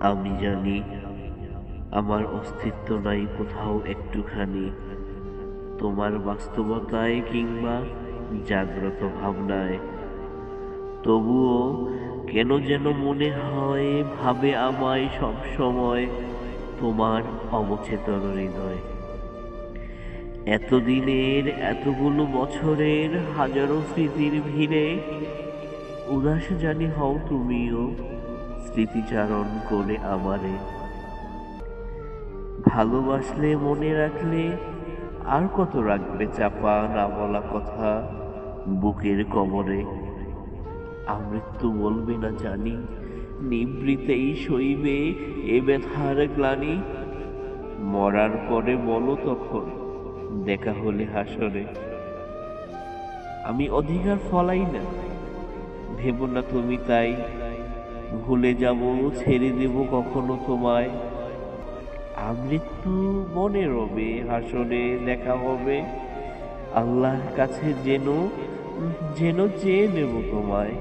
আমি জানি আমার অস্তিত্ব নাই কোথাও একটুখানি। তোমার বাস্তবতায় কিংবা জাগ্রত ভাবনায়। তবুও কেন যেন মনে হয় ভাবে আমায় সব সময় তোমার অবচেতন হৃদয়। এতদিনের, এতগুলো বছরের হাজারো স্মৃতির ভিড়ে উদাস জানি হও তুমিও। স্মৃতিচারণ করে আমারে। ভালোবাসলে মনে রাখলে আর কত রাখবে চাপা না বলা কথা বুকের কবরে। আমৃত্যু বলবে না জানি নিবৃতেই সইবে এ ব্যথার গ্লানি। মরার পরে বলো তখন দেখা হলে হাসরে। আমি অধিকার ফলাই না, ভেব না তুমি তাই ভুলে যাব, ছেড়ে দেব কখনো তোমায়। আমৃত্যু মনে রবে হাসরে দেখা হবে। আল্লাহর কাছে যেন যেন চেয়ে নেব তোমায়।